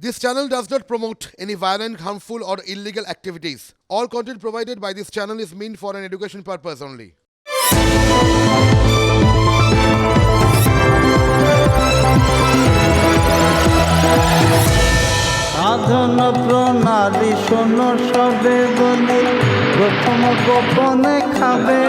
This channel does not promote any violent, harmful, or illegal activities. All content provided by this channel is meant for an education purpose only. সাধন প্রণালী প্রথম গোপনে খাবে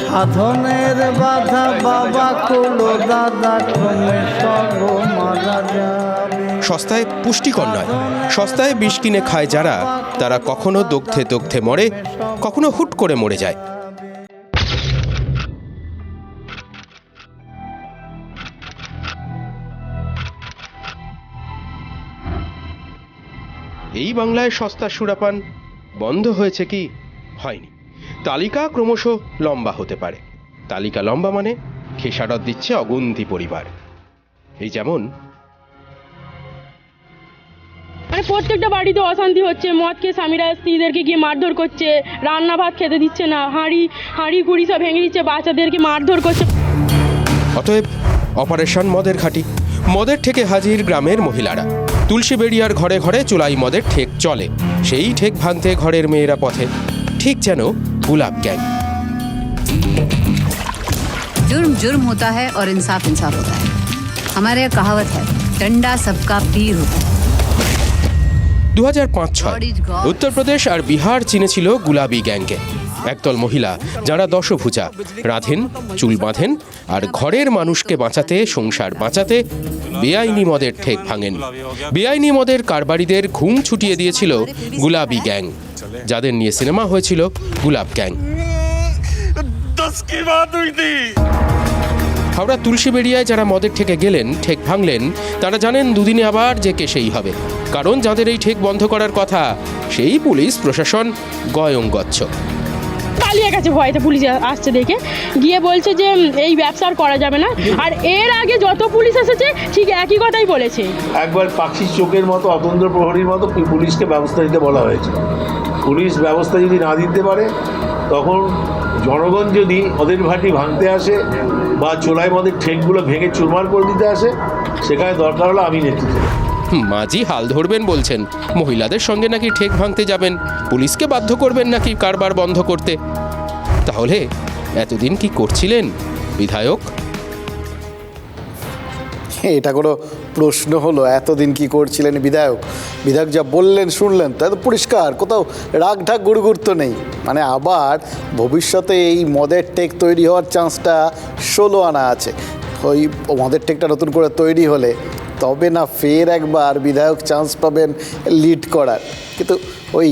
সাধনের বাধা বাবা দাদা সস্তায় পুষ্টিকর নয়। সস্তায় বিষ কিনে খায় যারা, তারা কখনো দগ্ধে দগ্ধে মরে, কখনো হুট করে মরে যায়। এই বাংলায় সস্তা সুরাপান বন্ধ হয়েছে কি? হয়নি। তালিকা ক্রমশ লম্বা হতে পারে। তালিকা লম্বা মানে খেসারত দিচ্ছে অগুন্তি পরিবার। এই যেমন মানে প্রত্যেকটা বাড়িতে অশান্তি হচ্ছে মদ খেয়ে স্বামীরা স্ত্রীদেরকে গিয়ে মারধর করছে রান্না ভাত খেতে দিচ্ছে না হাঁড়ি হাঁড়ি কুড়ি সব ভেঙে দিচ্ছে বাচ্চাদেরকে মারধর করছে অতএব অপারেশন মদের ঘাঁটি মদের থেকে হাজির গ্রামের মহিলারা তুলসী বেড়িয়ার ঘরে ঘরে চুলাই মদের ঠেক চলে সেই ঠেক ভাঙতে ঘরের মেয়েরা পথে ঠিক যেন গুলাব গ্যাং जुर्म जुर्म होता है और इंसाफ इंसाफ होता है हमारे यहाँ कहावत है डंडा सबका पीर होता है দু হাজার পাঁচ ছয়। উত্তরপ্রদেশ আর বিহার চিনেছিল গুলাবি গ্যাংকে। একদল মহিলা, যারা দশভুজা, রাঁধেন, চুল বাঁধেন আর ঘরের মানুষকে বাঁচাতে, সংসার বাঁচাতে বেআইনি মদের ঠেক ভাঙেন। বেআইনি মদের কারবারিদের ঘুম ছুটিয়ে দিয়েছিল গুলাবি গ্যাং। যাদের নিয়ে সিনেমা হয়েছিল গুলাব গ্যাং। হাওড়া তুলসীবেড়িয়ায় যারা মদের ঠেকে গেলেন ঠেক ভাঙলেন তারা জানেন দুদিনে আবার যে কে সেই হবে। কারণ যাদের এই ঠেক বন্ধ করার কথা সেই পুলিশ প্রশাসন গয়ঙ্গচ্ছ পালিয়ে গেছে ভয়তে পুলিশ আসছে দেখে। গিয়ে বলছে যে এই ব্যবসা আর করা যাবে না। আর এর আগে যত পুলিশ এসেছে ঠিক একই কথাই বলেছে। একবার পাখির চোখের মতো অতন্ত্র প্রহরীর মতো পুলিশকে ব্যবস্থা নিতে বলা হয়েছে। পুলিশ ব্যবস্থা যদি না দিতে পারে তখন জনগণ যদি মদের ভাটি ভাঙতে আসে বা চোলাই মদের ঠেকগুলো ভেঙে চুরমার করে দিতে আসে সেখানে দরকার হলে আমি নেতৃত্ব মাঝি হাল ধরবেন বলছেন। মহিলাদের সঙ্গে নাকি ঠেক ভাঙতে যাবেন। পুলিশকে বাধ্য করবেন নাকি কারবার বন্ধ করতে? তাহলে এতদিন কি করছিলেন বিধায়ক? এটা কোনো প্রশ্ন হলো, এতদিন কি করছিলেন বিধায়ক? বিধায়ক যা বললেন, শুনলেন, তা তো পরিষ্কার, কোথাও রাগ ঢাক গুড়গুড় তো নেই। মানে আবার ভবিষ্যতে এই মদের টেক তৈরি হওয়ার চান্সটা ষোলো আনা আছে। ওই মদের টেকটা নতুন করে তৈরি হলে তবে না ফের একবার বিধায়ক চান্স পাবেন লিড করার। কিন্তু ওই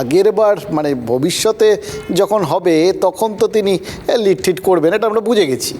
আগের বার মানে ভবিষ্যতে যখন হবে, তখন তো তিনি লিড ঠিট করবেন, এটা আমরা বুঝে গেছি।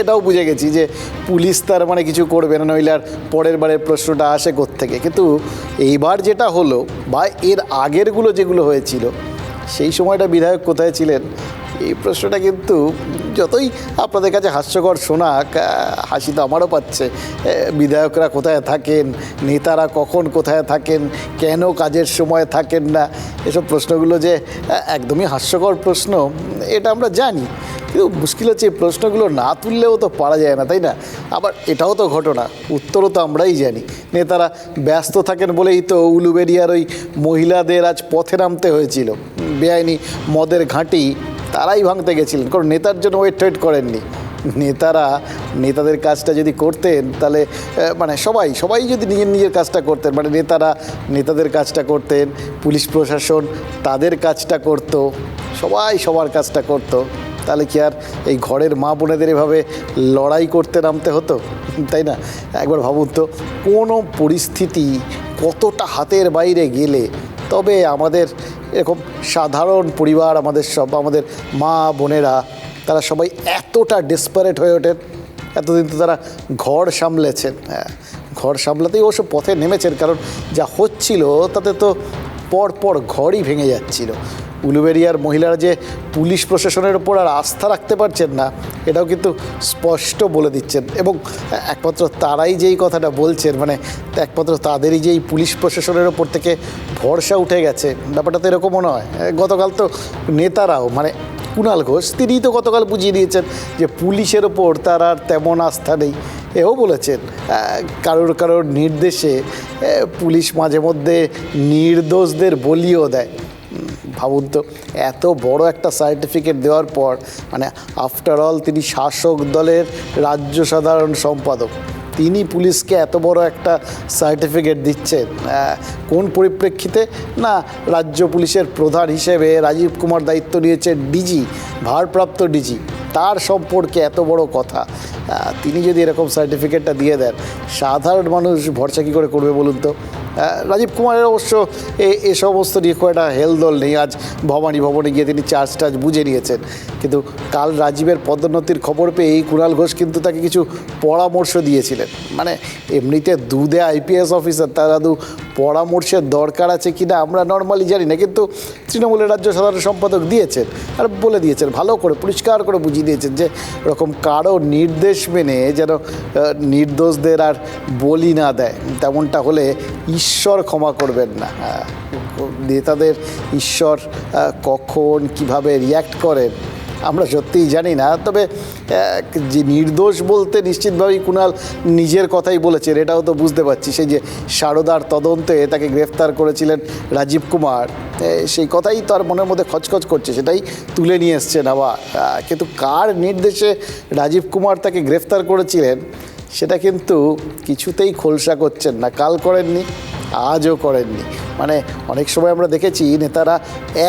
এটাও বুঝে গেছি যে পুলিশ তার মানে কিছু করবে না, নইলে আর পরের বারের প্রশ্নটা আসে থেকে কিন্তু এইবার যেটা হলো বা এর আগেরগুলো যেগুলো হয়েছিল, সেই সময়টা বিধায়ক কোথায় ছিলেন? এই প্রশ্নটা কিন্তু যতই আপনাদের কাছে হাস্যকর শোনাক হাসি তো আমারও পাচ্ছে। বিধায়করা কোথায় থাকেন? নেতারা কখন কোথায় থাকেন? কেন কাজের সময় থাকেন না? এসব প্রশ্নগুলো যে একদমই হাস্যকর প্রশ্ন, এটা আমরা জানি। কিন্তু মুশকিল হচ্ছে এই প্রশ্নগুলো না তুললেও তো পারা যায় না, তাই না? আবার এটাও তো ঘটনা, উত্তরও তো আমরাই জানি। নেতারা ব্যস্ত থাকেন বলেই তো উলুবেরিয়ার ওই মহিলাদের আজ পথে নামতে হয়েছিল। বেআইনি মদের ঘাঁটি তারাই ভাঙতে গেছিলেন। কারণ নেতার জন্য ওয়েট ওয়েট করেননি। নেতারা, নেতাদের কাজটা যদি করতেন, তাহলে মানে সবাই সবাই যদি নিজের নিজের কাজটা করতেন মানে নেতারা নেতাদের কাজটা করতেন, পুলিশ প্রশাসন তাদের কাজটা করতো, সবাই সবার কাজটা করতো, তাহলে কি আর এই ঘরের মা বোনেদের এভাবে লড়াই করতে নামতে হতো? তাই না? একবার ভাবুন তো, কোনো পরিস্থিতি কতটা হাতের বাইরে গেলে তবে আমাদের এরকম সাধারণ পরিবার আমাদের সব, আমাদের মা, বোনেরা, তারা সবাই এতটা ডেসপারেট হয়ে ওঠেন। এতদিন তো তারা ঘর সামলেছেন। হ্যাঁ ঘর সামলাতেই অবশ্য পথে নেমেছেন, কারণ যা হচ্ছিল তাতে তো পর পর ঘরই ভেঙে যাচ্ছিল। উলুবেরিয়ার মহিলারা যে পুলিশ প্রশাসনের ওপর আর আস্থা রাখতে পারছেন না, এটাও কিন্তু স্পষ্ট বলে দিচ্ছেন। এবং একমাত্র তারাই যেই কথাটা বলছেন মানে একমাত্র তাদেরই যেই পুলিশ প্রশাসনের ওপর থেকে ভরসা উঠে গেছে, ব্যাপারটা তো এরকমও নয়। গতকাল তো নেতারাও মানে কুণাল ঘোষ, তিনিই তো গতকাল বুঝিয়ে দিয়েছেন যে পুলিশের ওপর তার আর তেমন আস্থা নেই। এও বলেছেন কারোর কারোর নির্দেশে পুলিশ মাঝে মধ্যে নির্দোষদের বলিও দেয়। ভাবুন তো, এত বড় একটা সার্টিফিকেট দেওয়ার পর মানে আফটার অল তিনি শাসক দলের রাজ্য সাধারণ সম্পাদক, তিনি পুলিশকে এত বড় একটা সার্টিফিকেট দিচ্ছেন কোন পরিপ্রেক্ষিতে? না, রাজ্য পুলিশের প্রধান হিসেবে রাজীব কুমার দায়িত্ব নিয়েছেন ডিজি ভারপ্রাপ্ত ডিজি তার সম্পর্কে এত বড় কথা তিনি যদি এরকম সার্টিফিকেটটা দিয়ে দেন, সাধারণ মানুষ ভরসা কী করে করবে বলুন তো? রাজীব কুমারের অবশ্য এ এ সমস্ত নিয়ে খুব একটা হেলদোল নেই। আজ ভবানী ভবনে গিয়ে তিনি চার্জ টার্জ বুঝে নিয়েছেন। কিন্তু কাল রাজীবের পদোন্নতির খবর পেয়ে এই কুণাল ঘোষ কিন্তু তাকে কিছু পরামর্শ দিয়েছিলেন। মানে এমনিতে দুধে আইপিএস অফিসার, তারা দু পরামর্শের দরকার আছে কি না আমরা নর্মালি জানি না, কিন্তু তৃণমূলের রাজ্য সাধারণ সম্পাদক দিয়েছেন আর বলে দিয়েছেন, ভালো করে, পরিষ্কার করে বুঝিয়ে দিয়েছেন যে এরকম কারও নির্দেশ মেনে যেন নির্দোষদের আর বলি না দেয়। তেমনটা হলে ঈশ্বর ক্ষমা করবেন না। আহ, নেতাদের ঈশ্বর কখন কীভাবে রিয়্যাক্ট করেন আমরা সত্যিই জানি না। তবে যে নির্দোষ বলতে নিশ্চিতভাবেই কুণাল নিজের কথাই বলেছেন এটাও তো বুঝতে পারছি। সেই যে সারদার তদন্তে তাকে গ্রেফতার করেছিলেন রাজীব কুমার সেই কথাই তার মনের মধ্যে খচখচ করছে সেটাই তুলে নিয়ে এসছেন আবার। কিন্তু কার নির্দেশে রাজীব কুমার তাকে গ্রেফতার করেছিলেন সেটা কিন্তু কিছুতেই খোলসা করছেন না। কাল করেননি আজও করেননি। মানে অনেক সময় আমরা দেখেছি নেতারা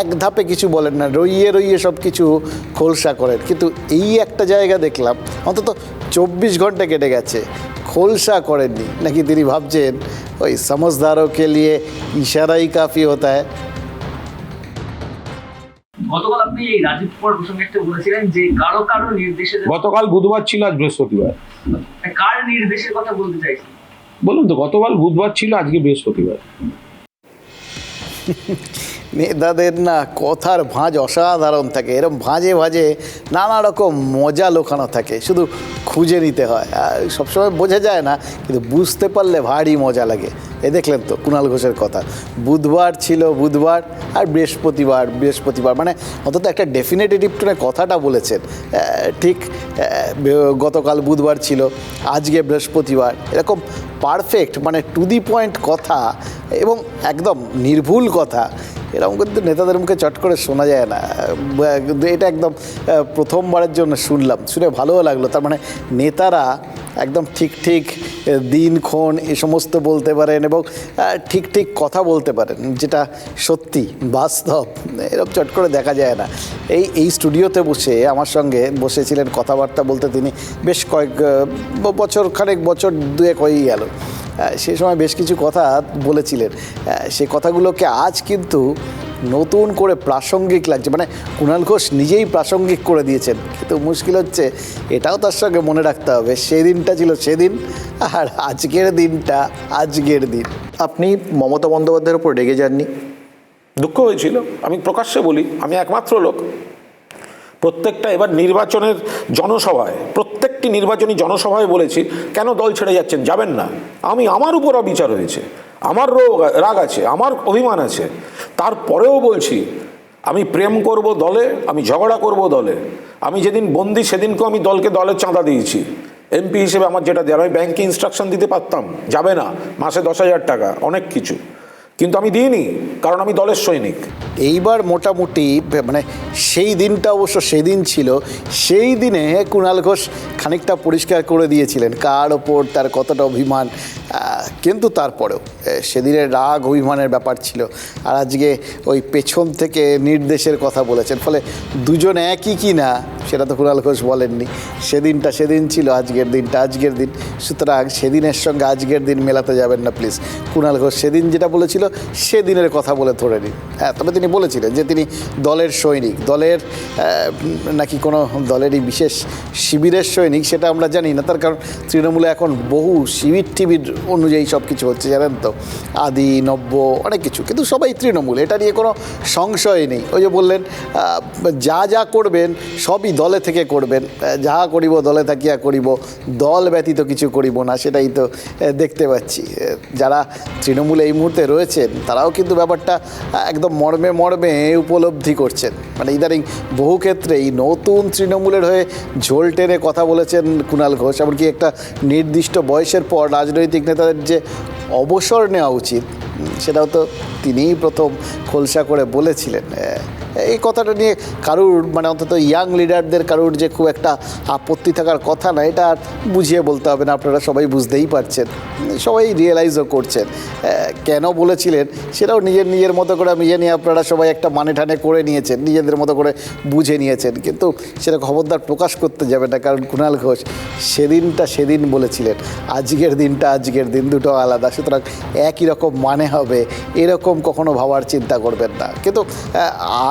এক ধাপে কিছু বলেন না রইয়ে রইয়ে সব কিছু খোলসা করেন। কিন্তু এই একটা জায়গা দেখলাম অন্তত চব্বিশ ঘণ্টা কেটে গেছে খোলসা করেননি। নাকি তিনি ভাবছেন ওই সমঝদারোকে লিয়ে ইশারাই কাফি হতা হ্যায় গতকাল আপনি এই রাজীব কুমার প্রসঙ্গে একটা বলেছিলেন যে কারও কারও নির্দেশে গতকাল বুধবার ছিল আজ বৃহস্পতিবার। কার নির্দেশের কথা বলতে চাইছেন? বলুন তো, গতকাল বুধবার ছিল, আজকে বৃহস্পতিবার। নেতাদের না কথার ভাঁজ অসাধারণ থাকে, এরম ভাঁজে ভাঁজে নানা রকম মজা লোকানো থাকে, শুধু খুঁজে নিতে হয়। আর সবসময় বোঝা যায় না, কিন্তু বুঝতে পারলে ভারী মজা লাগে। এ দেখলেন তো কুণাল ঘোষের কথা। বুধবার ছিল বুধবার আর বৃহস্পতিবার বৃহস্পতিবার মানে অন্তত একটা ডেফিনেটিভ টোনে কথাটা বলেছেন। ঠিক গতকাল বুধবার ছিল, আজকে বৃহস্পতিবার। এরকম পারফেক্ট মানে টু দি পয়েন্ট কথা এবং একদম নির্ভুল কথা। এরকম কিন্তু নেতাদের মুখে চট করে শোনা যায় না। এটা একদম প্রথমবারের জন্য শুনলাম। শুনে ভালোও লাগল। তার মানে নেতারা একদম ঠিক ঠিক দিনক্ষণ এ সমস্ত বলতে পারেন এবং ঠিক ঠিক কথা বলতে পারেন, যেটা সত্যি, বাস্তব, এরকম চট করে দেখা যায় না। এই এই স্টুডিওতে বসে, আমার সঙ্গে বসেছিলেন কথাবার্তা বলতে তিনি বেশ কয়েক বছর খানেক, বছর দুয়েক হয়েই গেল। সে সময় বেশ কিছু কথা বলেছিলেন। সে কথাগুলোকে আজ কিন্তু নতুন করে প্রাসঙ্গিক লাগছে। মানে কুণাল ঘোষ নিজেই প্রাসঙ্গিক করে দিয়েছেন। কিন্তু মুশকিল হচ্ছে এটাও তার সঙ্গে মনে রাখতে হবে। সেদিনটা ছিল সেদিন আর আজকের দিনটা আজকের দিন। আপনি মমতা বন্দ্যোপাধ্যায়ের উপর রেগে যাননি? দুঃখ হয়েছিল। আমি প্রকাশ্যে বলি আমি একমাত্র লোক। প্রত্যেকটা এবার নির্বাচনের জনসভায় প্রত্যেকটি নির্বাচনী জনসভায় বলেছি, কেন দল ছেড়ে যাচ্ছেন? যাবেন না। আমি আমার উপর অবিচার হয়েছে। আমার রোগ, রাগ আছে, আমার অভিমান আছে। তারপরেও বলছি, আমি প্রেম করব দলে, আমি ঝগড়া করব দলে। আমি যেদিন বন্দি, সেদিনকেও আমি দলকে দলের চাঁদা দিয়েছি। এমপি হিসেবে আমার যেটা দেওয়ার আমি ব্যাংকে ইনস্ট্রাকশন দিতে পারতাম। যাবে না। মাসে দশ হাজার টাকা, অনেক কিছু। কিন্তু আমি দিইনি, কারণ আমি দলের সৈনিক। এইবার মোটামুটি মানে সেই দিনটা অবশ্য সেদিন ছিল। সেই দিনে কুণাল ঘোষ খানিকটা পরিষ্কার করে দিয়েছিলেন কার ওপর, তার কতটা অভিমান কিন্তু তারপরেও সেদিনের রাগ অভিমানের ব্যাপার ছিল। আর আজকে ওই পেছন থেকে নির্দেশের কথা বলেছেন। ফলে দুজন একই কি না সেটা তো কুণাল ঘোষ বলেননি। সেদিনটা সেদিন ছিল, আজকের দিনটা আজকের দিন। সুতরাং সেদিনের সঙ্গে আজকের দিন মেলাতে যাবেন না প্লিজ কুণাল ঘোষ সেদিন যেটা বলেছিল, সেদিনের কথা বলে ধরে নিন। হ্যাঁ তবে তিনি বলেছিলেন যে তিনি দলের সৈনিক। দলের নাকি কোনো দলেরই বিশেষ শিবিরের সৈনিক, সেটা আমরা জানি না। তার কারণ তৃণমূলে এখন বহু শিবির টিবির অনুযায়ী সব কিছু হচ্ছে, জানেন তো? আদি, নব্য, অনেক কিছু। কিন্তু সবাই তৃণমূল, এটা নিয়ে কোনো সংশয় নেই। ওই যে বললেন যা যা করবেন, সবই দলে থেকে করবেন। যাহা করিব দলে থাকিয়া করিব। দল ব্যতীত কিছু করিব না, সেটাই তো দেখতে পাচ্ছি। যারা তৃণমূলে এই মুহূর্তে রয়েছেন, তারাও কিন্তু ব্যাপারটা একদম মর্মে মর্মে উপলব্ধি করছেন। মানে ইদানিং বহু ক্ষেত্রেই নতুন তৃণমূলের হয়ে ঝোল টেনে কথা বলেছেন কুণাল ঘোষ। এমনকি একটা নির্দিষ্ট বয়সের পর রাজনৈতিক নেতাদের যে অবসর নেওয়া উচিত সেটাও তো তিনিই প্রথম খোলসা করে বলেছিলেন। এই কথাটা নিয়ে কারুর মানে অন্তত ইয়াং লিডারদের কারুর যে খুব একটা আপত্তি থাকার কথা না, এটা আর বুঝিয়ে বলতে হবে না, আপনারা সবাই বুঝতেই পারছেন। সবাই রিয়েলাইজও করছেন। কেন বলেছিলেন? সেটাও নিজের নিজের মতো করে নিজে নিয়ে আপনারা সবাই একটা মানে ঠানে করে নিয়েছেন, নিজেদের মতো করে বুঝে নিয়েছেন। কিন্তু সেটা খবরদার প্রকাশ করতে যাবে না, কারণ কুণাল ঘোষ সেদিনটা সেদিন বলেছিলেন, আজকের দিনটা আজকের দিন, দুটো আলাদা, সুতরাং একই রকম মানে হবে, এরকম কখনো ভাবার চিন্তা করবেন না। কিন্তু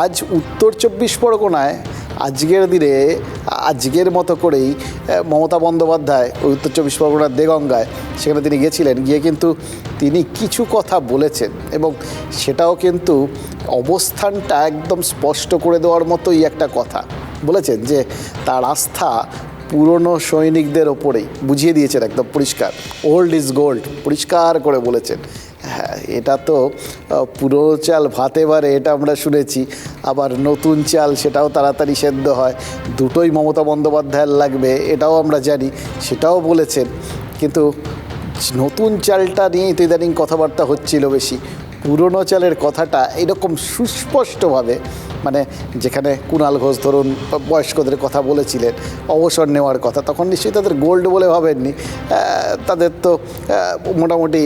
আজ উত্তর চব্বিশ পরগনায় আজকের দিনে, আজকের মতো করেই মমতা বন্দ্যোপাধ্যায় ওই উত্তর চব্বিশ পরগনার দেগঙ্গায়, সেখানে তিনি গেছিলেন। গিয়ে কিন্তু তিনি কিছু কথা বলেছেন এবং সেটাও কিন্তু অবস্থানটা একদম স্পষ্ট করে দেওয়ার মতোই একটা কথা। বলেছেন যে, তার আস্থা পুরনো সৈনিকদের ওপরেই। বুঝিয়ে দিয়েছেন একদম পরিষ্কার। ওল্ড ইজ গোল্ড পরিষ্কার করে বলেছেন। হ্যাঁ এটা তো পুরনো পুরো চাল ভাতে বারে এটা আমরা শুনেছি। আবার নতুন চাল সেটাও তাড়াতাড়ি সেদ্ধ হয়। দুটোই মমতা বন্দ্যোপাধ্যায়ের লাগবে, এটাও আমরা জানি, সেটাও বলেছেন। কিন্তু নতুন চালটা নিয়েই তো ইদানিং কথাবার্তা হচ্ছিল বেশি। পুরনো চালের কথাটা এরকম সুস্পষ্টভাবে মানে যেখানে কুণাল ঘোষ ধরুন বয়স্কদের কথা বলেছিলেন, অবসর নেওয়ার কথা, তখন নিশ্চয়ই তাদের গোল্ড বলে ভাবেননি। তাদের তো মোটামুটি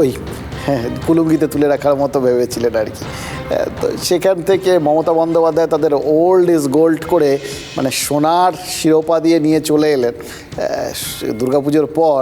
ওই হ্যাঁ কুলুঙ্গিতে তুলে রাখার মতো ভেবেছিলেন আর কি। তো সেখান থেকে মমতা বন্দ্যোপাধ্যায় তাদের ওল্ড ইজ গোল্ড করে মানে সোনার শিরোপা দিয়ে নিয়ে চলে এলেন। দুর্গাপুজোর পর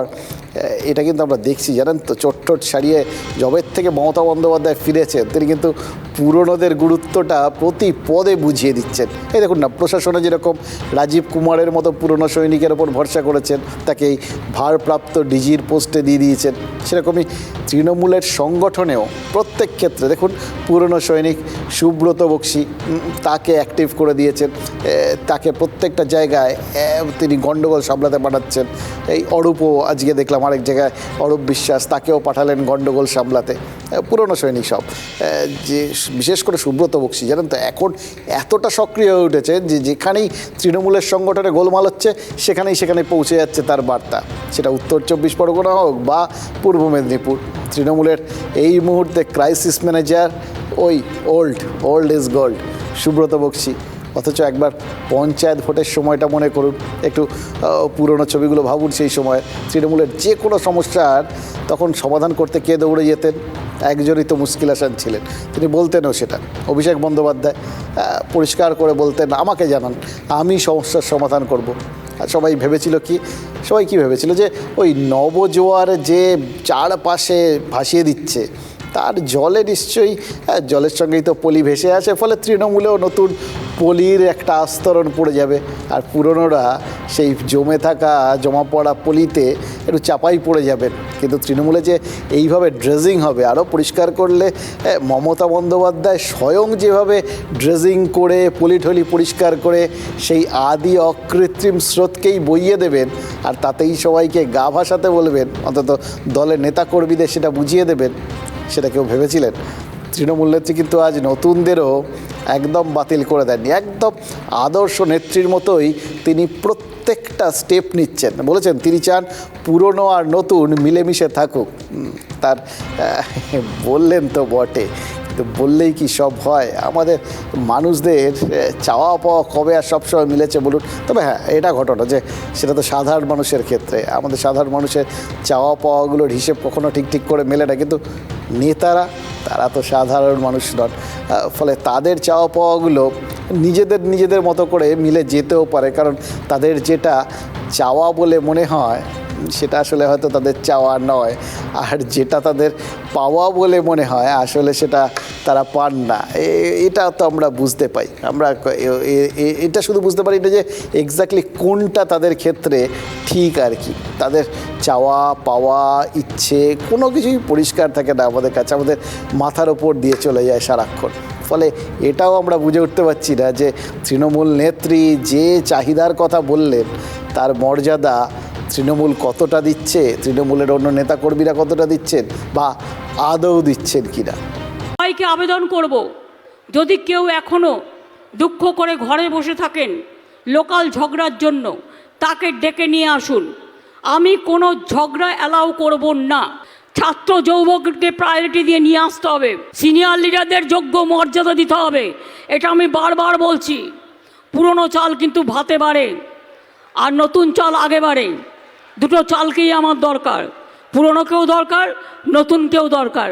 এটা কিন্তু আমরা দেখছি, জানেন তো? চট্টট সারিয়ে জবের থেকে মমতা বন্দ্যোপাধ্যায় ফিরেছেন, তিনি কিন্তু পুরনোদের গুরুত্বটা প্রতি পদে বুঝিয়ে দিচ্ছেন। এই দেখুন না, প্রশাসনে যেরকম রাজীব কুমারের মতো পুরনো সৈনিকের ওপর ভরসা করেছেন, তাকে এই ভারপ্রাপ্ত ডিজির পোস্টে দিয়ে দিয়েছেন। সেরকমই তৃণমূলের সংগঠনেও প্রত্যেক ক্ষেত্রে, দেখুন, পুরনো সৈনিক সুব্রত বক্সি তাকে অ্যাক্টিভ করে দিয়েছেন। তাকে প্রত্যেকটা জায়গায় তিনি গণ্ডগোল সামলাতে পাঠাচ্ছেন। এই অরূপও আজকে দেখলাম আরেক জায়গায় অরূপ বিশ্বাস, তাকেও পাঠালেন গণ্ডগোল সামলাতে। পুরনো সৈনিক সব। যে বিশেষ করে সুব্রত বক্সি, জানেন তো, এখন এতটা সক্রিয় হয়ে উঠেছে যে যেখানেই তৃণমূলের সংগঠনে গোলমাল হচ্ছে, সেখানেই সেখানে পৌঁছে যাচ্ছে তার বার্তা। সেটা উত্তর চব্বিশ পরগনা হোক বা পূর্ব মেদিনীপুর। তৃণমূলের এই মুহূর্তে ক্রাইসিস ম্যানেজার ওই old old is gold Subrata Bakshi. অথচ একবার পঞ্চায়েত ভোটের সময়টা মনে করুন, একটু পুরনো ছবিগুলো ভাবুন সেই সময়। তৃণমূলের যে কোনো সমস্যার তখন সমাধান করতে কে দৌড়ে যেতেন? একজনই তো মুশকিল আসান ছিলেন। তিনি বলতেনও সেটা। অভিষেক বন্দ্যোপাধ্যায় পরিষ্কার করে বলতেন, আমাকে জানান, আমি সমস্যার সমাধান করব। আর সবাই ভেবেছিল কি, সবাই কি ভেবেছিল যে ওই নবজোয়ার যে চারপাশে ভাসিয়ে দিচ্ছে, তার জলে নিশ্চয়ই জলের সঙ্গেই তো পলি ভেসে আছে, ফলে তৃণমূলেও নতুন পলির একটা আস্তরণ পড়ে যাবে। আর পুরনোরা সেই জমে থাকা, জমা পড়া পলিতে একটু চাপাই পড়ে যাবেন। কিন্তু তৃণমূলে যে এইভাবে ড্রেজিং হবে, আরও পরিষ্কার করলে মমতা বন্দ্যোপাধ্যায় স্বয়ং যেভাবে ড্রেজিং করে পলিঠলি পরিষ্কার করে, সেই আদি অকৃত্রিম স্রোতকেই বইয়ে দেবেন। আর তাতেই সবাইকে গা ভাসাতে বলবেন। অন্তত দলের নেতাকর্মীদের সেটা বুঝিয়ে দেবেন। সেটা কেউ ভেবেছিলেন? তৃণমূল নেত্রী কিন্তু আজ নতুনদেরও একদম বাতিল করে দেননি। একদম আদর্শ নেত্রীর মতোই তিনি প্রত্যেকটা স্টেপ নিচ্ছেন। বলেছেন, তিনি চান পুরনো আর নতুন মিলেমিশে থাকুক। তার বললেন তো বটে। কিন্তু বললেই কি সব হয়? আমাদের মানুষদের চাওয়া পাওয়া কবে আর সবসময় মিলেছে বলুন? তবে হ্যাঁ এটা ঘটনা যে সেটা তো সাধারণ মানুষের ক্ষেত্রে। আমাদের সাধারণ মানুষের চাওয়া পাওয়াগুলোর হিসেব কখনো ঠিক ঠিক করে মেলে না। কিন্তু নেতারা, তারা তো সাধারণ মানুষ নন। ফলে তাদের চাওয়া পাওয়াগুলো নিজেদের নিজেদের মতো করে মিলে যেতেও পারে। কারণ তাদের যেটা চাওয়া বলে মনে হয় সেটা আসলে হয়তো তাদের চাওয়া নয়। আর যেটা তাদের পাওয়া বলে মনে হয়, আসলে সেটা তারা পান না। এটা তো আমরা বুঝতে পাই। আমরা এটা শুধু বুঝতে পারি না যে এক্স্যাক্টলি কোনটা তাদের ক্ষেত্রে ঠিক আর কি। তাদের চাওয়া, পাওয়া, ইচ্ছে, কোনো কিছুই পরিষ্কার থাকে না আমাদের কাছে। আমাদের মাথার ওপর দিয়ে চলে যায় সারাক্ষণ। ফলে এটাও আমরা বুঝে উঠতে পারছি না যে তৃণমূল নেত্রী যে চাহিদার কথা বললেন, তার মর্যাদা তৃণমূল কতটা দিচ্ছে, তৃণমূলের অন্য নেতাকর্মীরা কতটা দিচ্ছেন বা আদৌ দিচ্ছেন কিনা? সবাইকে আবেদন করব, যদি কেউ এখনও দুঃখ করে ঘরে বসে থাকেন লোকাল ঝগড়ার জন্য, তাকে ডেকে নিয়ে আসুন। আমি কোনো ঝগড়া অ্যালাউ করব না। ছাত্র যৌবককে প্রায়োরিটি দিয়ে নিয়ে আসতে হবে। সিনিয়র লিডারদের যোগ্য মর্যাদা দিতে হবে। এটা আমি বারবার বলছি। পুরনো চাল কিন্তু ভাতে বাড়ে, আর নতুন চাল আগে বাড়ে। দুটো চালকেই আমার দরকার পুরনোকেও দরকার নতুনকেও দরকার।